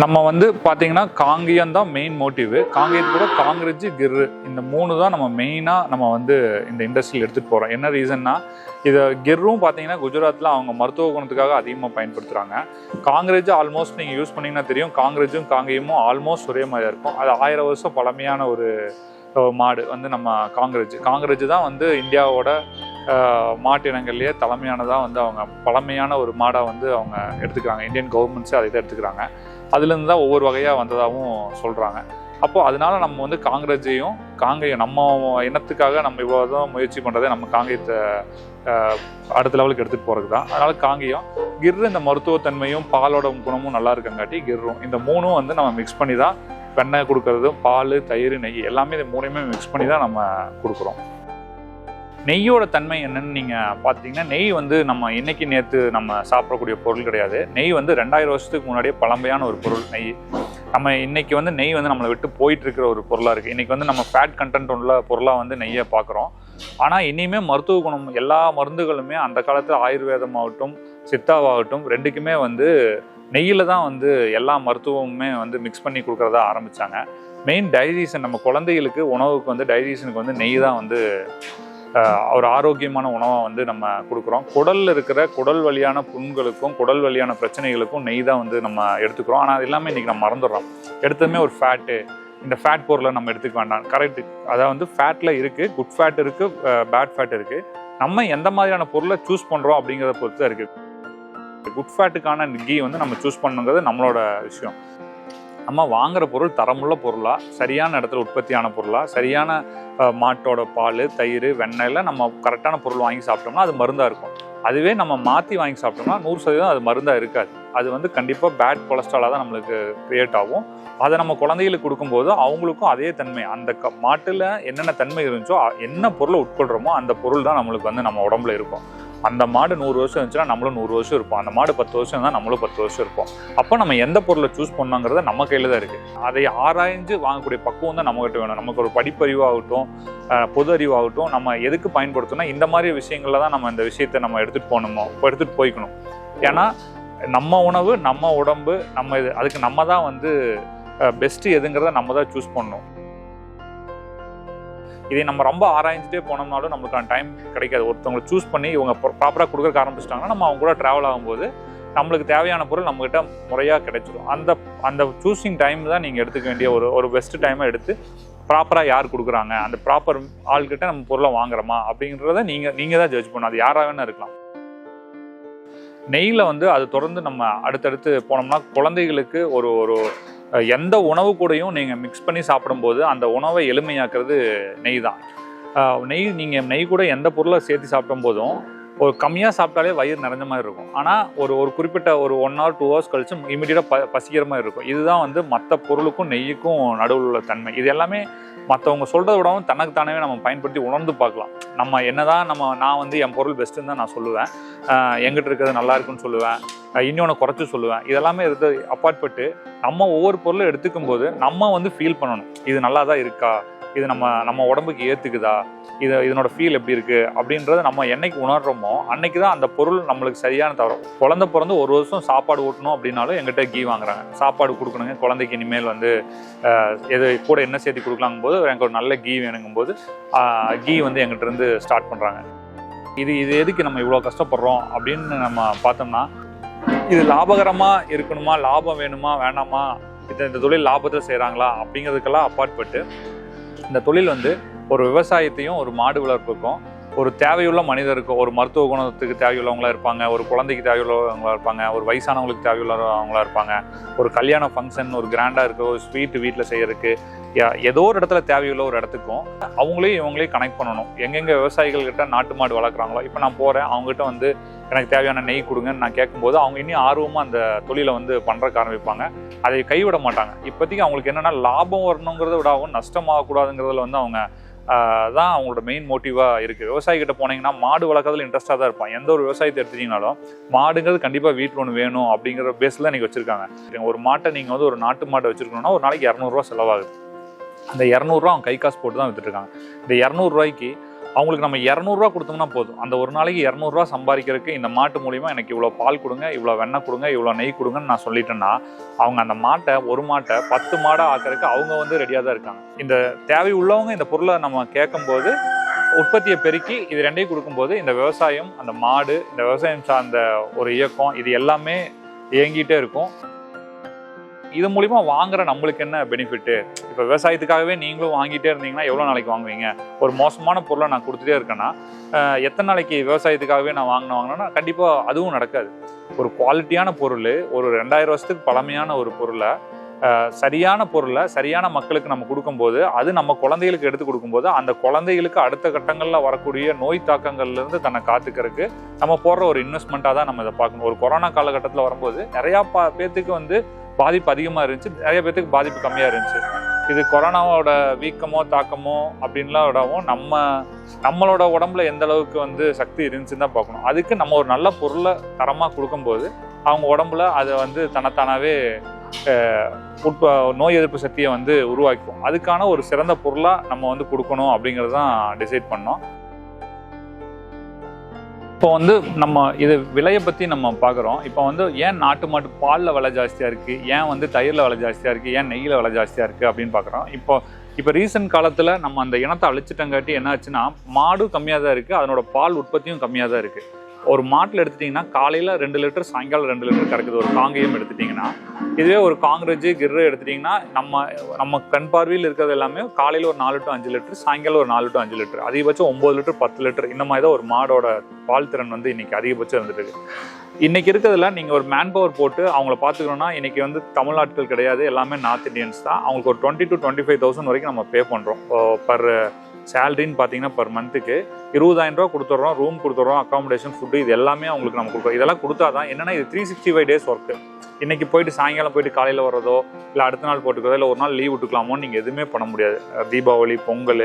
நம்ம வந்து பார்த்தீங்கன்னா காங்கேயம் தான் மெயின் மோட்டிவ் காங்கேயத்து கூட காங்கிரஜ் கிர்ரு இந்த மூணு தான் நம்ம மெயினாக நம்ம வந்து இந்த இண்டஸ்ட்ரியில் எடுத்துகிட்டு போகிறோம் என்ன ரீசன்னா இதை கிர்ரும் பார்த்தீங்கன்னா குஜராத்தில் அவங்க மருத்துவ குணத்துக்காக அதிகமாக பயன்படுத்துகிறாங்க காங்கிரஜ் ஆல்மோஸ்ட் நீங்கள் யூஸ் பண்ணீங்கன்னா தெரியும். காங்கிரஜும் காங்கேயமும் ஆல்மோஸ்ட் ஒரே மாதிரி இருக்கும். அது ஆயிரம் வருஷம் பழமையான ஒரு மாடு வந்து நம்ம காங்கிரஜ் காங்கிரஜ் தான் வந்து இந்தியாவோட மாட்டினங்கள்லேயே மாட்டு தலைமையானதாக வந்து அவங்க பழமையான ஒரு மாடாக வந்து அவங்க எடுத்துக்கிறாங்க. இந்தியன் கவர்மெண்ட்ஸே அதை தான் எடுத்துக்கிறாங்க. அதுலேருந்து தான் ஒவ்வொரு வகையாக வந்ததாகவும் சொல்கிறாங்க அப்போது அதனால நம்ம வந்து காங்கிரஸையும் காங்கேயம் நம்ம இனத்துக்காக நம்ம இவ்வளோ தான் முயற்சி பண்ணுறதே நம்ம காங்கேயத்தை அடுத்த லெவலுக்கு எடுத்துகிட்டு போகிறது தான் அதனால் காங்கேயம் கிர் இந்த மருத்துவத்தன்மையும் பாலோட குணமும் நல்லா இருக்கங்காட்டி கிர்ரும். இந்த மூணும் வந்து நம்ம மிக்ஸ் பண்ணி தான் வெண்ணெய் கொடுக்கறதும் பால் தயிர் நெய் எல்லாமே இது மூணையுமே மிக்ஸ் பண்ணி தான் நம்ம கொடுக்குறோம். நெய்யோட தன்மை என்னன்னு நீங்கள் பார்த்தீங்கன்னா நெய் வந்து நம்ம இன்னைக்கு நேற்று நம்ம சாப்பிடக்கூடிய பொருள் கிடையாது. நெய் வந்து ரெண்டாயிரம் வருஷத்துக்கு முன்னாடியே பழமையான ஒரு பொருள் நெய். நம்ம இன்னைக்கு வந்து நெய் வந்து நம்மளை விட்டு போயிட்டு இருக்கிற ஒரு பொருளாக இருக்குது இன்றைக்கி வந்து நம்ம ஃபேட் கண்டென்ட் உள்ள பொருளாக வந்து நெய்யை பார்க்குறோம் ஆனால் இனிமே மருத்துவ குணம் எல்லா மருந்துகளுமே அந்த காலத்தில் ஆயுர்வேதமாகட்டும் சித்தாவாகட்டும் ரெண்டுக்குமே வந்து நெய்யில் தான் வந்து எல்லா மருத்துவமுமே வந்து மிக்ஸ் பண்ணி கொடுக்குறதா ஆரம்பித்தாங்க மெயின் டைஜீஷன் நம்ம குழந்தைகளுக்கு உணவுக்கு வந்து டைஜீஷனுக்கு வந்து நெய் தான் வந்து ஒரு ஆரோக்கியமான உணவை வந்து நம்ம கொடுக்குறோம். குடலில் இருக்கிற குடல் வழியான புண்களுக்கும் குடல் வழியான பிரச்சனைகளுக்கும் நெய் தான் வந்து நம்ம எடுத்துக்கிறோம். ஆனால் அது எல்லாமே இன்றைக்கி நம்ம மறந்துடுறோம். எடுத்ததுமே ஒரு ஃபேட்டு இந்த ஃபேட் பொருளை நம்ம எடுத்துக்க வேண்டாம். கரெக்ட் அதாவது வந்து ஃபேட்டில் இருக்குது குட் ஃபேட் இருக்குது பேட் ஃபேட் இருக்குது நம்ம எந்த மாதிரியான பொருளை சூஸ் பண்ணுறோம் அப்படிங்கிறத பொறுத்து தான் இருக்குது குட் ஃபேட்டுக்கான கீ வந்து நம்ம சூஸ் பண்ணுங்கிறது நம்மளோட விஷயம். நம்ம வாங்குற பொருள் தரமுள்ள பொருளா சரியான இடத்துல உற்பத்தியான பொருளா சரியான மாட்டோட பால் தயிர் வெண்ணெயில் நம்ம கரெக்டான பொருள் வாங்கி சாப்பிட்டோம்னா அது மருந்தாக இருக்கும். அதுவே நம்ம மாற்றி வாங்கி சாப்பிட்டோம்னா நூறு சதவீதம் அது மருந்தாக இருக்காது. அது வந்து கண்டிப்பாக பேட் கொலஸ்ட்ராலாக தான் நம்மளுக்கு கிரியேட் ஆகும். அதை நம்ம குழந்தைகளுக்கு கொடுக்கும்போது அவங்களுக்கும் அதே தன்மை. அந்த க மாட்டில் என்னென்ன தன்மை இருந்துச்சோ என்ன பொருளை உட்கொள்கிறோமோ அந்த பொருள் தான் நம்மளுக்கு வந்து நம்ம உடம்புல இருக்கும். அந்த மாடு நூறு வருஷம் இருந்துச்சுன்னா நம்மளும் நூறு வருஷம் இருப்போம். அந்த மாடு பத்து வருஷம் இருந்தால் நம்மளும் பத்து வருஷம் இருப்போம். அப்போ நம்ம எந்த பொருளை சூஸ் பண்ணோங்கிறத நம்ம கையில் தான் இருக்குது அதை ஆராய்ஞ்சு வாங்கக்கூடிய பக்குவம் தான் நம்மகிட்ட வேணும். நமக்கு ஒரு படிப்பறிவாகட்டும் பொது அறிவாகட்டும் நம்ம எதுக்கு பயன்படுத்தணும் இந்த மாதிரி விஷயங்களில் தான் நம்ம இந்த விஷயத்தை நம்ம எடுத்துகிட்டு போகணுமோ எடுத்துகிட்டு போய்க்கணும். ஏன்னா நம்ம உணவு நம்ம உடம்பு நம்ம இது அதுக்கு நம்ம தான் வந்து பெஸ்ட்டு எதுங்கிறத நம்ம தான் சூஸ் பண்ணணும். இதை நம்ம ரொம்ப ஆராய்ஞ்சிட்டே போனோம்னாலும் நம்மளுக்கான டைம் கிடைக்காது. ஒருத்தவங்களை சூஸ் பண்ணி இவங்க ப்ராப்பராக கொடுக்க ஆரம்பிச்சிட்டாங்கன்னா நம்ம அவங்க கூட ட்ராவல் ஆகும்போது நம்மளுக்கு தேவையான பொருள் நம்மகிட்ட முறையாக கிடைச்சிடும் அந்த அந்த சூஸிங் டைம் தான் நீங்கள் எடுத்துக்க வேண்டிய ஒரு ஒரு பெஸ்ட் டைமை எடுத்து ப்ராப்பராக யார் கொடுக்குறாங்க? அந்த ப்ராப்பர் ஆள்கிட்ட நம்ம பொருளை வாங்குறோமா? அப்படிங்கிறத நீங்கள் நீங்கள் தான் ஜட்ஜ் பண்ணணும். அது யாராக வேணா இருக்கலாம். நெய்யில் வந்து அது தொடர்ந்து நம்ம அடுத்தடுத்து போனோம்னா குழந்தைகளுக்கு ஒரு ஒரு எந்த உணவு கூடயும் நீங்கள் மிக்ஸ் பண்ணி சாப்பிடும்போது அந்த உணவை எளிமையாக்குறது நெய் தான். நெய் நீங்கள் நெய் கூட எந்த பொருளை சேர்த்து சாப்பிடும் போதும் ஒரு கம்மியாக சாப்பிட்டாலே வயிறு நிறைஞ்ச மாதிரி இருக்கும். ஆனால் ஒரு ஒரு குறிப்பிட்ட ஒரு ஒன் ஹவர் டூ ஹவர்ஸ் கழிச்சு இமீடியட்டாக ப பசிக்கிற மாதிரி இருக்கும். இதுதான் வந்து மற்ற பொருளுக்கும் நெய்யுக்கும் நடுவில் உள்ள தன்மை. இது எல்லாமே மற்றவங்க சொல்கிறத விடவும் தனக்கு தானே நம்ம பயன்படுத்தி உணர்ந்து பார்க்கலாம். நம்ம என்னதான் நம்ம நான் வந்து என் பொருள் பெஸ்ட்டுன்னு தான் நான் சொல்லுவேன். எங்கிட்ட இருக்கிறது நல்லா இருக்குன்னு சொல்லுவேன். இன்னொன்று குறைச்சி சொல்லுவேன். இதெல்லாமே இருந்து அப்பாற்பட்டு நம்ம ஒவ்வொரு பொருளும் எடுத்துக்கும் போது நம்ம வந்து ஃபீல் பண்ணணும். இது நல்லா தான் இருக்கா? இது நம்ம நம்ம உடம்புக்கு ஏற்றுக்குதா இது இதனோட ஃபீல் எப்படி இருக்குது அப்படின்றத நம்ம என்னைக்கு உணர்றோமோ அன்னைக்கு தான் அந்த பொருள் நம்மளுக்கு சரியான தவிர குழந்த பிறந்து ஒரு வருஷம் சாப்பாடு ஊட்டணும் அப்படின்னாலும் எங்கிட்ட கீ வாங்குறாங்க. சாப்பாடு கொடுக்கணுங்க. குழந்தைக்கு இனிமேல் வந்து எது கூட என்ன சேர்த்து கொடுக்கலாங்கும் போது எனக்கு ஒரு நல்ல கீ வேணுங்கும் போது கீ வந்து எங்கிட்ட இருந்து ஸ்டார்ட் பண்ணுறாங்க இது இது எதுக்கு நம்ம இவ்வளோ கஷ்டப்படுறோம் அப்படின்னு நம்ம பார்த்தோம்னா இது லாபகரமாக இருக்கணுமா? லாபம் வேணுமா? வேணாமா? இந்த இந்த தொழில் லாபத்தில் செய்கிறாங்களா அப்படிங்கிறதுக்கெல்லாம் அப்பாற்பட்டு இந்த தொழில் வந்து ஒரு விவசாயத்தையும் ஒரு மாடு வளர்ப்புக்கும் ஒரு தேவையுள்ள மனிதருக்கும் ஒரு மருத்துவ குணத்துக்கு தேவையுள்ளவங்களா இருப்பாங்க ஒரு குழந்தைக்கு தேவையுள்ளவங்களா இருப்பாங்க ஒரு வயசானவங்களுக்கு தேவையுள்ளவங்களா இருப்பாங்க ஒரு கல்யாண ஃபங்க்ஷன் ஒரு கிராண்டாக இருக்க ஒரு ஸ்வீட் வீட்டில் செய்யறதுக்கு ஏதோ ஒரு இடத்துல தேவையுள்ள ஒரு இடத்துக்கும் அவங்களையும் இவங்களையும் கனெக்ட் பண்ணணும். எங்கெங்கே விவசாயிகள் கிட்ட நாட்டு மாடு வளர்க்குறாங்களோ இப்போ நான் போகிறேன் அவங்ககிட்ட வந்து எனக்கு தேவையான நெய் கொடுங்கன்னு நான் கேட்கும்போது அவங்க இன்னும் ஆர்வமாக அந்த தொழிலை வந்து பண்ணுறக்கு ஆரம்பிப்பாங்க. அதை கைவிட மாட்டாங்க. இப்போதைக்கு அவங்களுக்கு என்னென்னா லாபம் வரணுங்கிறத விடாவும் நஷ்டமாகக்கூடாதுங்கிறதுல வந்து அவங்க தான் அவங்களோட மெயின் மோட்டிவாக இருக்குது விவசாயிகிட்ட போனீங்கன்னா மாடு வளர்க்கறதுல இன்ட்ரெஸ்ட்டாக தான் இருப்பான். எந்த ஒரு விவசாயத்தை எடுத்துட்டீங்கனாலும் மாடுங்கிறது கண்டிப்பாக வீட்டில் ஒன்று வேணும் அப்படிங்கிற பேஸில் இன்றைக்கி வச்சுருக்காங்க. ஒரு மாட்டை நீங்கள் வந்து ஒரு நாட்டு மாட்டை வச்சுருக்கணும்னா ஒரு நாளைக்கு இரநூறுவா செலவாகுது. அந்த இரநூறுவா அவங்க கை காசு போட்டு தான் வித்துட்ருக்காங்க இந்த இரநூறுவாய்க்கு அவங்களுக்கு நம்ம இரநூறுவா கொடுத்தோம்னா போதும். அந்த ஒரு நாளைக்கு இரநூறுவா சம்பாதிக்கிறதுக்கு இந்த மாட்டு மூலிமா எனக்கு இவ்வளோ பால் கொடுங்க இவ்வளோ வெண்ணெய் கொடுங்க இவ்வளோ நெய் கொடுங்கன்னு நான் சொல்லிட்டேன்னா அவங்க அந்த மாட்டை ஒரு மாட்டை பத்து மாடை ஆக்கிறதுக்கு அவங்க வந்து ரெடியாக தான் இருக்காங்க. இந்த தேவை உள்ளவங்க இந்த பொருளை நம்ம கேட்கும்போது உற்பத்தியை பெருக்கி இது ரெண்டையும் கொடுக்கும்போது இந்த விவசாயம் அந்த மாடு இந்த விவசாயம் சார்ந்த ஒரு இயக்கம் இது எல்லாமே இயங்கிட்டே இருக்கும். இது மூலிமா வாங்குற நம்மளுக்கு என்ன பெனிஃபிட்டு இப்போ விவசாயத்துக்காகவே நீங்களும் வாங்கிட்டே இருந்தீங்கன்னா எவ்வளோ நாளைக்கு வாங்குவீங்க? ஒரு மோசமான பொருளை நான் கொடுத்துட்டே இருக்கேன்னா எத்தனை நாளைக்கு விவசாயத்துக்காகவே நான் வாங்கின வாங்கினேன்னா கண்டிப்பாக அதுவும் நடக்காது. ஒரு குவாலிட்டியான பொருள் ஒரு ரெண்டாயிரம் வருஷத்துக்கு பழமையான ஒரு பொருளை சரியான பொருளை சரியான மக்களுக்கு நம்ம கொடுக்கும்போது அது நம்ம குழந்தைகளுக்கு எடுத்து கொடுக்கும்போது அந்த குழந்தைகளுக்கு அடுத்த கட்டங்களில் வரக்கூடிய நோய் தாக்கங்கள்லேருந்து தன்னை காத்துக்கிறதுக்கு நம்ம போடுற ஒரு இன்வெஸ்ட்மெண்ட்டாக தான் நம்ம இதை பார்க்கணும். ஒரு கொரோனா காலகட்டத்தில் வரும்போது நிறையா பா பேர்த்துக்கு வந்து பாதிப்பு அதிகமாக இருந்துச்சு. நிறைய பேர்த்துக்கு பாதிப்பு கம்மியாக இருந்துச்சு. இது கொரோனாவோட வீக்கமோ தாக்கமோ அப்படின்லாம் விடவும் நம்ம நம்மளோட உடம்புல எந்த அளவுக்கு வந்து சக்தி இருந்துச்சுன்னு தான் பார்க்கணும். அதுக்கு நம்ம ஒரு நல்ல பொருளை தரமாக கொடுக்கும்போது அவங்க உடம்புல அதை வந்து தனத்தானாவே உட்ப நோய் எதிர்ப்பு சக்தியை வந்து உருவாக்கும் அதுக்கான ஒரு சிறந்த பொருளாக நம்ம வந்து கொடுக்கணும் அப்படிங்கிறது தான் டிசைட் பண்ணோம். இப்போ வந்து நம்ம இது விலையை பற்றி நம்ம பார்க்குறோம். இப்போ வந்து ஏன் நாட்டு மாட்டு பாலில் விலை ஜாஸ்தியாக இருக்குது ஏன் வந்து தயிரில் விலை ஜாஸ்தியாக இருக்குது ஏன் நெய்யில் விலை ஜாஸ்தியாக இருக்குது அப்படின்னு பார்க்குறோம். இப்போ இப்போ ரீசன்ட் காலத்தில் நம்ம அந்த இனத்தை அழிச்சிட்டங்காட்டி என்ன ஆச்சுன்னா மாடும் கம்மியாக தான் இருக்குது அதனோட பால் உற்பத்தியும் கம்மியாக தான் இருக்குது ஒரு மாட்டில் எடுத்துட்டிங்கன்னா காலையில் ரெண்டு லிட்டர் சாயங்காலம் ரெண்டு லிட்டர் கிடக்குது ஒரு காங்கேயம் எடுத்துட்டிங்கன்னா. இதுவே ஒரு காங்கிரஜ் கிர்ரு எடுத்துட்டிங்கன்னா நம்ம நம்ம கண் பார்வையில் இருக்கிறது எல்லாமே காலையில் ஒரு நாலு டு அஞ்சு லிட்டர் சாயங்காலம் ஒரு நாலு டு அஞ்சு லிட்டர். அதிகபட்சம் ஒம்பது லிட்டர் பத்து லிட்டர் இந்த மாதிரி தான் ஒரு மாடோட பால் திறன் வந்து இன்றைக்கி அதிகபட்சம் இருந்துட்டு இருக்கு இன்னைக்கு இருக்கிறதுல நீங்கள் ஒரு மேன் பவர் போட்டு அவங்கள பார்த்துக்கணும்னா இன்றைக்கி வந்து தமிழ்நாட்கள் கிடையாது. எல்லாமே நார்த் இண்டியன்ஸ் தான். அவங்களுக்கு ஒரு twenty to twenty five thousand வரைக்கும் நம்ம பே பண்ணுறோம் பர் சேலரின்னு பார்த்தீங்கன்னா பர் மந்த்துக்கு இருபதாயிரம் ரூபா கொடுத்துட்றோம் ரூம் கொடுத்துட்றோம் அக்காமடேஷன் ஃபுட்டு இது எல்லாமே அவங்களுக்கு நம்ம கொடுக்குறோம். இதெல்லாம் கொடுத்தா தான் என்னன்னா இது three sixty five days work இன்னைக்கு போயிட்டு சாயங்காலம் போயிட்டு காலையில் வர்றதோ இல்லை அடுத்த நாள் போட்டுக்கிறதோ இல்லை ஒரு நாள் லீவ் விட்டுக்கலாமோ நீங்கள் எதுவுமே பண்ண முடியாது. தீபாவளி பொங்கல்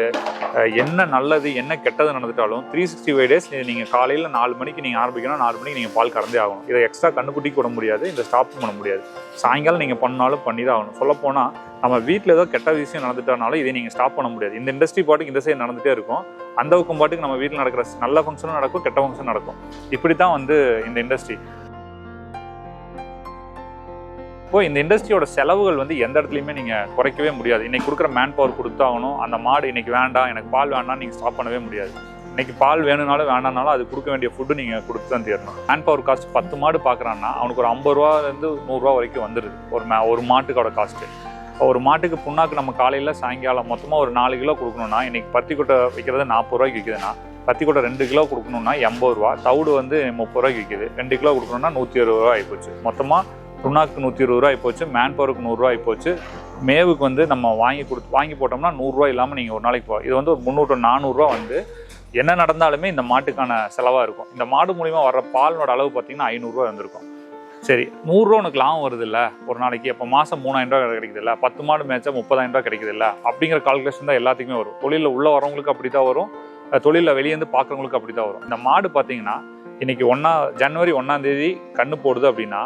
என்ன நல்லது என்ன கெட்டது நடந்துட்டாலும் த்ரீ சிக்ஸ்டி ஃபைவ் டேஸ் நீங்கள் காலையில் நாலு மணிக்கு நீங்கள் ஆரம்பிக்கணும் நாலு மணிக்கு நீங்கள் பால் கறந்தே ஆகணும். இதை எக்ஸ்ட்ரா கண்ணுக்குட்டிக்கு விட முடியாது இந்த ஸ்டாப்பும் பண்ண முடியாது. சாயங்காலம் நீங்கள் பண்ணாலும் பண்ணி தான் ஆகணும் சொல்லப்போனால் நம்ம வீட்டில் ஏதோ கெட்ட விஷயம் நடந்துட்டானாலும் இதை நீங்கள் ஸ்டாப் பண்ண முடியாது. இந்த இண்டஸ்ட்ரி பாட்டுக்கு இந்த சைடு நடந்துகிட்டே இருக்கும். அந்த பக்கம் பாட்டுக்கு நம்ம வீட்டில் நடக்கிற நல்ல ஃபங்க்ஷனும் நடக்கும் கெட்ட ஃபங்க்ஷன் நடக்கும். இப்படி தான் வந்து இந்த இண்டஸ்ட்ரி இப்போ இந்த இண்டஸ்ட்ரியோட செலவுகள் வந்து எந்த இடத்துலையுமே நீங்கள் குறைக்கவே முடியாது. இன்னைக்கு கொடுக்குற மேன் பவர் கொடுத்தாகணும் அந்த மாடு இன்னைக்கு வேண்டாம் எனக்கு பால் வேண்டாம் நீங்கள் ஸ்டாப் பண்ணவே முடியாது. இன்னைக்கு பால் வேணும்னாலும் வேண்டாம்னாலும் அது கொடுக்க வேண்டிய ஃபுட்டு நீங்கள் கொடுத்து தான் தீரணும். மேன் பவர் காஸ்ட் பத்து மாடு பார்க்குறான்னா அவனுக்கு ஒரு ஐம்பது ரூபாலேருந்து நூறுரூவா வரைக்கும் வந்துடுது ஒரு மே ஒரு மாட்டுக்கோட காஸ்ட்டு ஒரு மாட்டுக்கு புண்ணாக்கு நம்ம காலையில் சாயங்காலம் மொத்தமாக ஒரு நாலு கிலோ கொடுக்கணும்னா இன்னைக்கு பத்தி கொட்டை விற்கிறது நாற்பது ரூபாய்க்கு விற்கிதுன்னா பருத்தி கொட்டை ரெண்டு கிலோ கொடுக்கணும்னா எண்பது ரூபா. தவிடு வந்து முப்பது ரூபாய்க்கு விற்கிது ரெண்டு கிலோ கொடுக்கணும்னா நூற்றி அறுபது ரூபா ஆகிப்போச்சு மொத்தமாக புண்ணாக்கு நூற்றி இருபது ரூபாய் போச்சு மேன் பவருக்கு நூறுரூவா ஆகிப்போச்சு மேவுக்கு வந்து நம்ம வாங்கி கொடுத்து வாங்கி போட்டோம்னா நூறுரூவா இல்லாமல் நீங்கள் ஒரு நாளைக்கு போ இது வந்து ஒரு முந்நூறு நானூறுரூவா வந்து என்ன நடந்தாலுமே இந்த மாட்டுக்கான செலவாக இருக்கும். இந்த மாடு மூலிமா வர்ற பாலினோட அளவு பார்த்தீங்கன்னா ஐநூறுரூவா இருந்திருக்கும் சரி நூறுரூவா உனக்கு லாபம் வருது இல்லை ஒரு நாளைக்கு இப்போ மாதம் மூணாயிரம் ரூபா கிடைக்குது இல்லை பத்து மாடு மேய்ச்சா முப்பதாயிரம் ரூபா கிடைக்குது இல்லை அப்படிங்கிற கால்குலேஷன் தான் எல்லாத்துக்குமே வரும். தொழிலில் உள்ள வரவங்களுக்கு அப்படி தான் வரும் தொழிலில் வெளியேந்து பார்க்குறவங்களுக்கு அப்படி தான் வரும். இந்த மாடு பார்த்தீங்கன்னா இன்றைக்கி ஒன்றா ஜனவரி ஒன்றாம் தேதி கண்ணு போடுது அப்படின்னா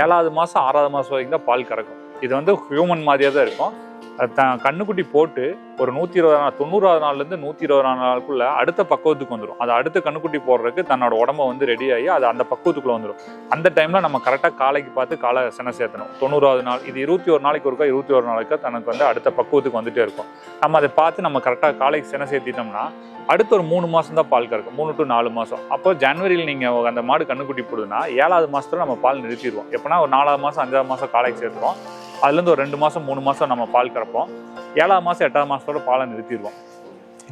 ஏழாவது மாதம் ஆறாவது மாதம் வரைக்கும் தான் பால் கறக்கும். இது வந்து ஹியூமன் மாதிரியே தான் இருக்கும். அது த கண்ணுக்குட்டி போட்டு ஒரு நூற்றி இருபது நாள் தொண்ணூறாவது நாள்லேருந்து நூற்றி இருபது நாளுக்குள்ள அடுத்த பக்குவத்துக்கு வந்துடும் அது அடுத்த கண்ணுக்குட்டி போடுறதுக்கு தன்னோட உடம்ப வந்து ரெடி ஆகி அது அந்த பக்குவத்துக்குள்ள வந்துடும் அந்த டைமில் நம்ம கரெக்டாக காலைக்கு பார்த்து காலை சென சேர்த்தணும். தொண்ணூறாவது நாள் இது இருபத்தி ஒரு நாளைக்கு ஒருக்கா இருபத்தி ஒரு நாளைக்கு தனக்கு வந்து அடுத்த பக்குவத்துக்கு வந்துட்டே இருக்கும். நம்ம அதை பார்த்து நம்ம கரெக்டாக காலைக்கு சென சேர்த்திட்டோம்னா அடுத்த ஒரு மூணு மாதம் தான் பால் கறக்கும். மூணு டு நாலு மாதம் அப்போ ஜனவரியில் நீங்கள் அந்த மாடு கண்ணுக்குட்டி போடுதுன்னா ஏழாவது மாதத்துல நம்ம பால் நிறுத்திடுவோம். எப்போனா ஒரு நாலாவது மாதம் அஞ்சாவது மாதம் காலைக்கு சேர்த்துறோம் அதுலேருந்து ஒரு ரெண்டு மாதம் மூணு மாதம் நம்ம பால் கறப்போம். ஏழாவது மாதம் எட்டாவது மாதத்தோட பாலை நிறுத்திடுவோம்.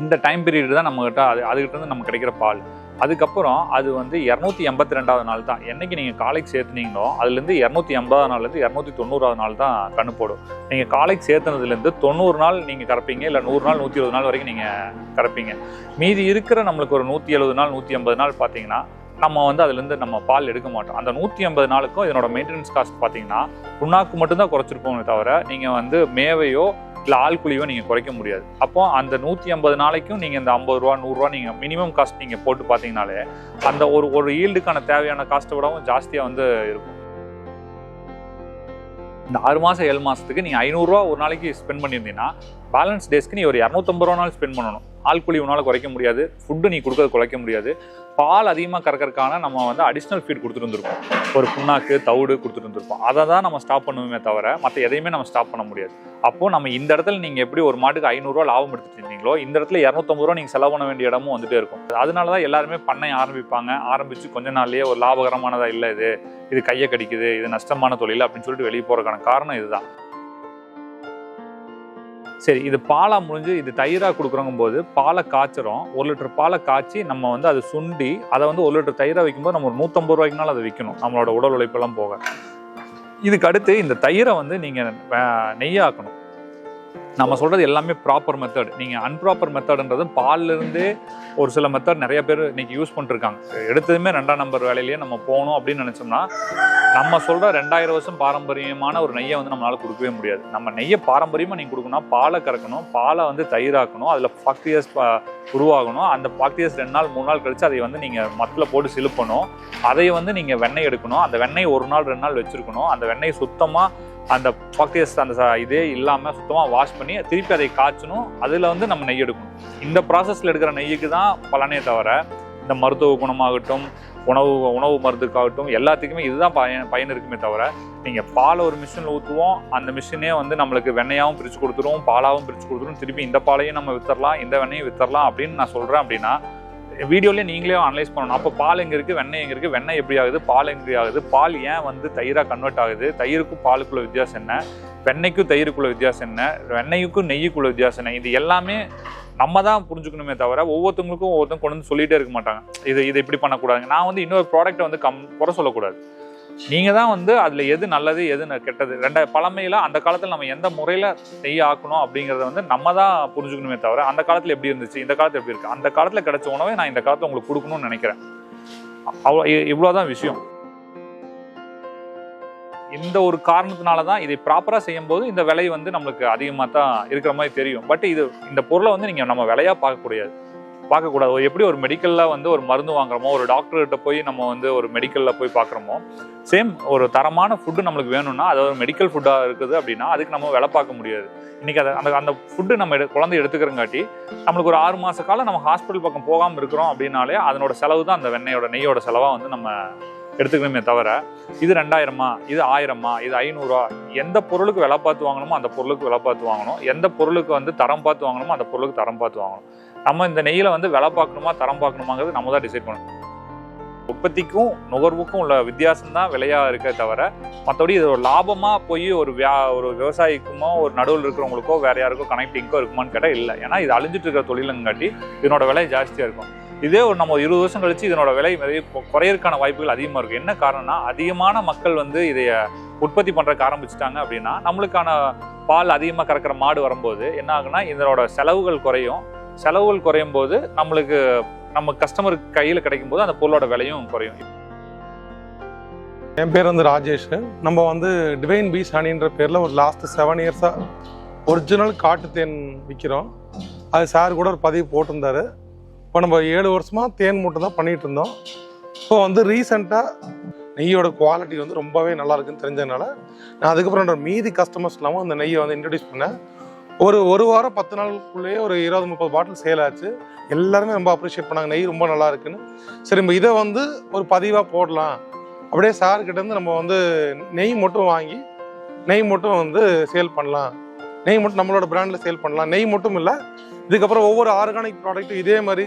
இந்த டைம் பீரியட் தான் நம்மகிட்ட அது அதுக்கிட்ட இருந்து நமக்கு கிடைக்கிற பால். அதுக்கப்புறம் அது வந்து இரநூத்தி எண்பத்தி ரெண்டாவது நாள் தான். என்னைக்கு நீங்கள் காலைக்கு சேர்த்துனீங்களோ அதுலேருந்து இரநூத்தி எண்பதாவது நாள்லேருந்து இரநூத்தி தொண்ணூறாவது நாள் தான் கண்ணு போடும். நீங்கள் காலைக்கு சேர்த்துனதுலேருந்து தொண்ணூறு நாள் நீங்கள் கறப்பீங்க இல்லை நூறு நாள் நூற்றி இருபது நாள் வரைக்கும் நீங்கள் கறப்பீங்க. மீதி இருக்கிற நம்மளுக்கு ஒரு நூற்றி எழுபது நாள் நூற்றி ஐம்பது நாள் பார்த்தீங்கன்னா நம்ம வந்து அதுலேருந்து நம்ம பால் எடுக்க மாட்டோம். அந்த நூற்றி ஐம்பது நாளுக்கும் இதனோட மெயின்டெனன்ஸ் காஸ்ட் பார்த்தீங்கன்னா புண்ணாக்கு மட்டும்தான் குறைச்சிருப்போமே தவிர நீங்கள் வந்து மேவையோ இல்லை ஆள் குழியோ நீங்கள் குறைக்க முடியாது. அப்போ அந்த நூற்றி ஐம்பது நாளைக்கும் நீங்கள் இந்த ஐம்பது ரூபா நூறுரூவா நீங்கள் மினிமம் காஸ்ட் நீங்கள் போட்டு பார்த்தீங்கனாலே அந்த ஒரு ஒரு ஈல்டுக்கான தேவையான காஸ்ட்டை விடவும் ஜாஸ்தியாக வந்து இருக்கும். இந்த ஆறு மாதம் ஏழு மாதத்துக்கு நீங்கள் ஐநூறுரூவா ஒரு நாளைக்கு ஸ்பெண்ட் பண்ணியிருந்தீங்கன்னா பேலன்ஸ் டேஸ்க்கு நீ ஒரு இரநூத்தம்பது ரூபா நாள் ஸ்பெண்ட் பண்ணணும். ஆள் கூலி உன்னால் குறைக்க முடியாது. ஃபுட்டு நீ கொடுக்கறது குறைக்க முடியாது. பால் அதிகமாக கறக்கறதுக்கான நம்ம வந்து அடிஷ்னல் ஃபீட் கொடுத்துட்டு இருந்திருப்போம் ஒரு புண்ணாக்கு தவிடு கொடுத்துட்டு இருந்திருப்போம் அதை தான் நம்ம ஸ்டாப் பண்ணுவோமே தவிர மற்ற எதையுமே நம்ம ஸ்டாப் பண்ண முடியாது. அப்போது நம்ம இந்த இடத்துல நீங்கள் எப்படி ஒரு மாட்டுக்கு ஐநூறுரூவா லாபம் எடுத்துட்டு இருந்தீங்களோ இந்த இடத்துல இரநூத்தம்பது ரூபா நீங்கள் செலவு பண்ண வேண்டிய இடமும் வந்துட்டே இருக்கும். அதனால தான் எல்லாருமே பண்ணை ஆரம்பிப்பாங்க. ஆரம்பித்து கொஞ்ச நாள்லேயே ஒரு லாபகரமானதாக இல்லை இது. இது கையை கடிக்குது இது நஷ்டமான தொழில் அப்படின்னு சொல்லிட்டு வெளியே போகிறதுக்கான காரணம் இதுதான். சரி இது பாலாக முடிஞ்சு இது தயிராக கொடுக்குறோங்கும் போது பாலை காய்ச்சிரும் ஒரு லிட்டர் பாலை காய்ச்சி நம்ம வந்து அதை சுண்டி அதை வந்து ஒரு லிட்டர் தயிராக வைக்கும்போது நம்ம ஒரு நூற்றம்பது ரூபாய்க்குனாலும் அதை விற்கணும் நம்மளோட உடல் உழைப்பெல்லாம் போக. இதுக்கு அடுத்து இந்த தயிரை வந்து நீங்கள் நெய்யாக்கணும். நம்ம சொல்கிறது எல்லாமே ப்ராப்பர் மெத்தட் நீங்கள் அன்ப்ராப்பர் மெத்தடுன்றது பால்லேருந்து ஒரு சில மெத்தட் நிறைய பேர் இன்னைக்கு யூஸ் பண்ணிருக்காங்க. எடுத்ததுமே ரெண்டாம் நம்பர் வேலையிலேயே நம்ம போகணும் அப்படின்னு நினச்சோம்னா நம்ம சொல்கிற ரெண்டாயிரம் வருஷம் பாரம்பரியமான ஒரு நெய்யை வந்து நம்மளால் கொடுக்கவே முடியாது. நம்ம நெய்யை பாரம்பரியமாக நீங்கள் கொடுக்கணும்னா பாலை கறக்கணும். பாலை வந்து தயிராக்கணும். அதில் பாக்டீரியாஸ் உருவாகணும். அந்த பாக்டீரியாஸ் ரெண்டு நாள் மூணு நாள் கழித்து அதை வந்து நீங்கள் மத்தில் போட்டு சிலுப்பணும். அதை வந்து நீங்கள் வெண்ணெய் எடுக்கணும். அந்த வெண்ணெய் ஒரு நாள் ரெண்டு நாள் வச்சுருக்கணும். அந்த வெண்ணெய் சுத்தமாக அந்த பாக்டீரியாஸ் அந்த இதே இல்லாமல் சுத்தமாக வாஷ் பண்ணி திருப்பி அதை காய்ச்சணும். அதில் வந்து நம்ம நெய் எடுக்கணும். இந்த ப்ராசஸில் எடுக்கிற நெய்யுக்கு தான் பலனே தவிர இந்த மருத்துவ குணமாகட்டும் உணவு உணவு மருந்துக்காகட்டும் எல்லாத்துக்குமே இதுதான் பயன் பயன் இருக்குமே தவிர நீங்கள் பாலை ஒரு மிஷினில் ஊற்றுவோம் அந்த மிஷினே வந்து நம்மளுக்கு வெண்ணையாகவும் பிரித்து கொடுத்துரும் பாலாகவும் பிரித்து கொடுத்துரும். திருப்பி இந்த பாலையும் நம்ம வித்தரலாம் இந்த வெண்ணையும் வித்தரலாம் அப்படின்னு நான் சொல்கிறேன் அப்படின்னா வீடியோலேயே நீங்களே அனலைஸ் பண்ணணும். அப்போ பால் எங்கே இருக்குது வெண்ணெய் எங்கே இருக்குது வெண்ணெய் எப்படி ஆகுது? பால் எப்படி ஆகுது? பால் ஏன் வந்து தயிராக கன்வெர்ட் ஆகுது? தயிருக்கும் பாலுக்குள்ள வித்தியாசம் என்ன? வெண்ணெய்க்கும் தயிருக்குள்ள வித்தியாசம் என்ன? வெண்ணெய்க்கும் நெய்யுக்குள்ள வித்தியாசம் என்ன? இது எல்லாமே நம்ம தான் புரிஞ்சுக்கணுமே தவிர ஒவ்வொருத்தவங்களுக்கும் ஒவ்வொருத்தவங்க கொண்டு வந்து சொல்லிகிட்டே இருக்க மாட்டாங்க. இது இதை இப்படி பண்ணக்கூடாதுங்க. நான் வந்து இன்னொரு ப்ராடக்ட்டை வந்து கம் குறை சொல்லக்கூடாது. நீங்கள் தான் வந்து அதில் எது நல்லது எது கெட்டது? ரெண்ட பழமையில் அந்த காலத்தில் நம்ம எந்த முறையில் செய்ய ஆக்கணும் அப்படிங்கிறத வந்து நம்ம தான் புரிஞ்சுக்கணுமே தவிர அந்த காலத்தில் எப்படி இருந்துச்சு இந்த காலத்தில் எப்படி இருக்குது அந்த காலத்தில் கிடைச்ச உணவை நான் இந்த காலத்தில் உங்களுக்கு கொடுக்கணும்னு நினைக்கிறேன். அவ்வளோ இவ்வளோதான் விஷயம். இந்த ஒரு காரணத்தினால தான் இதை ப்ராப்பராக செய்யும்போது இந்த விலை வந்து நம்மளுக்கு அதிகமாக தான் இருக்கிற மாதிரி தெரியும். பட் இது இந்த பொருளை வந்து நீங்கள் நம்ம விலையாக பார்க்கக்கூடாது பார்க்கக்கூடாது. எப்படி ஒரு மெடிக்கலில் வந்து ஒரு மருந்து வாங்குறோமோ ஒரு டாக்டர்கிட்ட போய் நம்ம வந்து ஒரு மெடிக்கலில் போய் பார்க்குறோமோ சேம் ஒரு தரமான ஃபுட்டு நம்மளுக்கு வேணும்னா அது ஒரு மெடிக்கல் ஃபுட்டாக இருக்குது அப்படின்னா அதுக்கு நம்ம விலை பார்க்க முடியாது. இன்றைக்கி அதை அந்த அந்த ஃபுட்டு நம்ம எடு- குழந்தை எடுத்துக்கிறங்காட்டி நம்மளுக்கு ஒரு ஆறு மாத காலம் நம்ம ஹாஸ்பிட்டல் பக்கம் போகாமல் இருக்கிறோம் அப்படின்னாலே அதனோட செலவு தான் அந்த வெண்ணெயோட நெய்யோட செலவாக வந்து நம்ம எடுத்துக்கணுமே தவிர இது ரெண்டாயிரமா இது ஆயிரமா இது ஐநூறுரூவா எந்த பொருளுக்கு விலை பார்த்து வாங்கணுமோ அந்த பொருளுக்கு விலை பார்த்து வாங்கணும். எந்த பொருளுக்கு வந்து தரம் பார்த்து வாங்கணுமோ அந்த பொருளுக்கு தரம் பார்த்து வாங்கணும். நம்ம இந்த நெய்யில் வந்து விலை பார்க்கணுமா தரம் பார்க்கணுமாங்கிறது நம்ம தான் டிசைட் பண்ணணும். உற்பத்திக்கும் நுகர்வுக்கும் உள்ள வித்தியாசம் தான் விலையாக இருக்கே தவிர மற்றபடி இது ஒரு லாபமாக போய் ஒரு வியா ஒரு விவசாயிக்குமோ ஒரு நடுவில் இருக்கிறவங்களுக்கோ வேறு யாருக்கோ கனெக்டிங்கோ இருக்குமான்னு கேட்டால் இல்லை. ஏன்னா இது அழிஞ்சிட்டு இருக்கிற தொழிலுங்காட்டி இதனோட விலை ஜாஸ்தியாக இருக்கும். இதே ஒரு நம்ம இருபது வருஷம் கழிச்சு இதனோட விலை நிறைய குறையறதுக்கான வாய்ப்புகள் அதிகமாக இருக்கும் என்ன காரணம்னா அதிகமான மக்கள் வந்து இதை உற்பத்தி பண்ணுறக்கு ஆரம்பிச்சிட்டாங்க அப்படின்னா நம்மளுக்கான பால் அதிகமாக கறக்கிற மாடு வரும்போது என்ன ஆகுனா இதனோட செலவுகள் குறையும். செலவுகள் குறையும் போது நம்மளுக்கு நம்ம கஸ்டமருக்கு கையில் கிடைக்கும் போது அந்த பொருளோட விலையும் குறையும். என் பேர் வந்து ராஜேஷ். நம்ம வந்து டிவைன் பீஸ் ஹனின்ற பேரில் ஒரு லாஸ்ட் செவன் இயர்ஸாக ஒரிஜினல் காட்டு தேன் விற்கிறோம் அது சார் கூட ஒரு பதிவு போட்டிருந்தாரு. இப்போ நம்ம ஏழு வருஷமாக தேன் மட்டும் தான் பண்ணிகிட்டு இருந்தோம். இப்போ வந்து ரீசெண்டாக நெய்யோட குவாலிட்டி வந்து ரொம்பவே நல்லா இருக்குன்னு தெரிஞ்சதுனால நான் அதுக்கப்புறம் என்னோட மீதி கஸ்டமர்ஸ் இல்லாமல் அந்த நெய்யை வந்து இன்ட்ரடியூஸ் பண்ணேன். ஒரு ஒரு வாரம் பத்து நாளுக்குள்ளேயே ஒரு இருபது முப்பது பாட்டில் சேல் ஆச்சு. எல்லாருமே ரொம்ப அப்ரிஷியேட் பண்ணாங்க. நெய் ரொம்ப நல்லா இருக்குன்னு. சரி நம்ம இதை வந்து ஒரு பதிவாக போடலாம். அப்படியே சார்கிட்ட இருந்து நம்ம வந்து நெய் மட்டும் வாங்கி நெய் மட்டும் வந்து சேல் பண்ணலாம். நெய் மட்டும் நம்மளோட பிராண்டில் சேல் பண்ணலாம். நெய் மட்டும் இல்லை இதுக்கப்புறம் ஒவ்வொரு ஆர்கானிக் ப்ராடக்ட்டும் இதே மாதிரி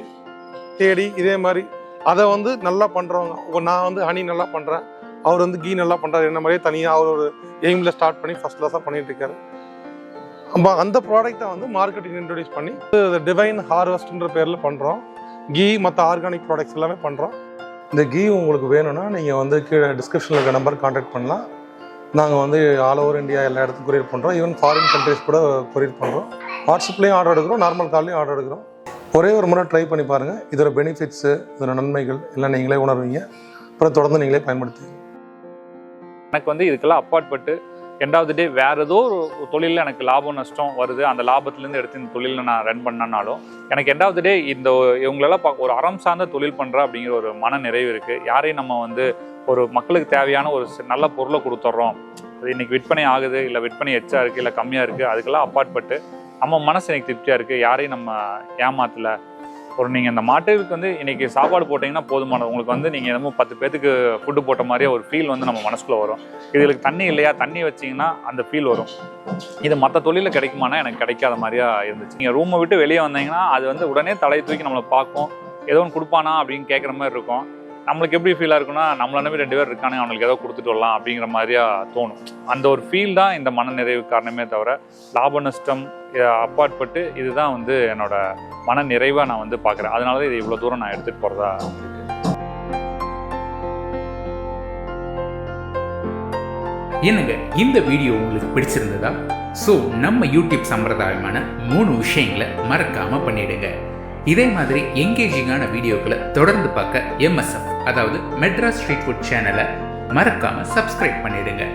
தேடி இதே மாதிரி அதை வந்து நல்லா பண்ணுறவங்க நான் வந்து ஹனி நல்லா பண்ணுறேன் அவர் வந்து கீ நல்லா பண்ணுறாரு என்ன மாதிரியே தனியாக அவர் ஒரு எய்மில் ஸ்டார்ட் பண்ணி ஃபஸ்ட் கிளாஸாக பண்ணிகிட்டு இருக்காரு. அப்போ அந்த ப்ராடக்டை வந்து மார்க்கெட்டிங் இன்ட்ரடியூஸ் பண்ணி டிவைன் ஹார்வெஸ்ட்ன்ற பேரில் பண்ணுறோம் கீ மற்ற ஆர்கானிக் ப்ராடக்ட்ஸ் எல்லாமே பண்ணுறோம் இந்த கீ உங்களுக்கு வேணும்னா நீங்கள் வந்து கீழே டிஸ்கிரிப்ஷனில் இருக்க நம்பர் காண்டாக்ட் பண்ணலாம். நாங்கள் வந்து ஆல் ஓவர் இந்தியா எல்லா இடத்துக்கும் கொரியர் பண்ணுறோம் ஈவன் ஃபாரின் கண்ட்ரிஸ் கூட கொரியர் பண்ணுறோம் வாட்ஸ்அப்லேயும் ஆர்டர் எடுக்கிறோம். நார்மல் கால்லையும் ஆர்டர் எடுக்கிறோம். ஒரே ஒரு முறை ட்ரை பண்ணி பாருங்கள் இதோட பெனிஃபிட்ஸு இதோட நன்மைகள் எல்லாம் நீங்களே உணர்வீங்க. அப்புறம் தொடர்ந்து நீங்களே பயன்படுத்துவீங்க. எனக்கு வந்து இதுக்கெல்லாம் அப்பாற்பட்டு ரெண்டாவது டே வேற ஏதோ ஒரு தொழிலில் எனக்கு லாபம் நஷ்டம் வருது. அந்த லாபத்துலேருந்து எடுத்து இந்த தொழிலில் நான் ரன் பண்ணனாலும் எனக்கு ரெண்டாவது டே இந்த இவங்களெல்லாம் பார்க்க ஒரு அறம் சார்ந்த தொழில் பண்ணுறா அப்படிங்கிற ஒரு மன நிறைவு இருக்குது யாரையும் நம்ம வந்து ஒரு மக்களுக்கு தேவையான ஒரு நல்ல பொருளை கொடுத்துட்றோம் அது இன்றைக்கி விற்பனை ஆகுது இல்லை விற்பனை எச்சா இருக்குது இல்லை கம்மியாக இருக்குது அதுக்கெல்லாம் அப்பாற்பட்டு நம்ம மனசு எனக்கு திருப்தியாக இருக்குது யாரையும் நம்ம ஏமாத்தலை. ஒரு நீங்கள் அந்த மாட்டுக்கு வந்து இன்றைக்கி சாப்பாடு போட்டிங்கன்னா போதுமானது. உங்களுக்கு வந்து நீங்கள் என்னமோ பத்து பேத்துக்கு ஃபுட்டு போட்ட மாதிரியே ஒரு ஃபீல் வந்து நம்ம மனசுக்குள்ள வரும். இதுகளுக்கு தண்ணி இல்லையா? தண்ணி வச்சிங்கன்னா அந்த ஃபீல் வரும். இது மற்ற தொழிலில் கிடைக்குமானா எனக்கு கிடைக்காத மாதிரியா இருந்துச்சு. நீங்கள் ரூமை விட்டு வெளியே வந்தீங்கன்னா அது வந்து உடனே தலையை தூக்கி நம்மளை பார்க்கும். ஏதோ ஒன்று கொடுப்பானா அப்படின்னு கேட்குற மாதிரி இருக்கும். நம்மளுக்கு எப்படி ஃபீலாக இருக்குன்னா நம்மள நம்பி ரெண்டு பேர் இருக்கானே அவனுக்கு ஏதோ கொடுத்துட்டு வரலாம் அப்படிங்கிற மாதிரியா தோணும். அந்த ஒரு ஃபீல் தான் இந்த மன நிறைவு காரணமே தவிர லாப நஷ்டம் அப்பாற்பட்டு இதுதான் வந்து என்னோட மன நிறைவாக நான் வந்து பார்க்குறேன். அதனால தான் இது இவ்வளோ தூரம் நான் எடுத்துகிட்டு போகிறதா என்னங்க இந்த வீடியோ உங்களுக்கு பிடிச்சிருந்ததா? ஸோ நம்ம யூடியூப் சம்பிரதாயமான மூணு விஷயங்களை மறக்காமல் பண்ணிடுங்க. இதே மாதிரி எங்கேஜிங்கான வீடியோக்களை தொடர்ந்து பார்க்க எம்எஸ்எஃப் அதாவது மெட்ராஸ் ஸ்ட்ரீட் ஃபுட் சேனலை மறக்காமல் சப்ஸ்கிரைப் பண்ணிடுங்க.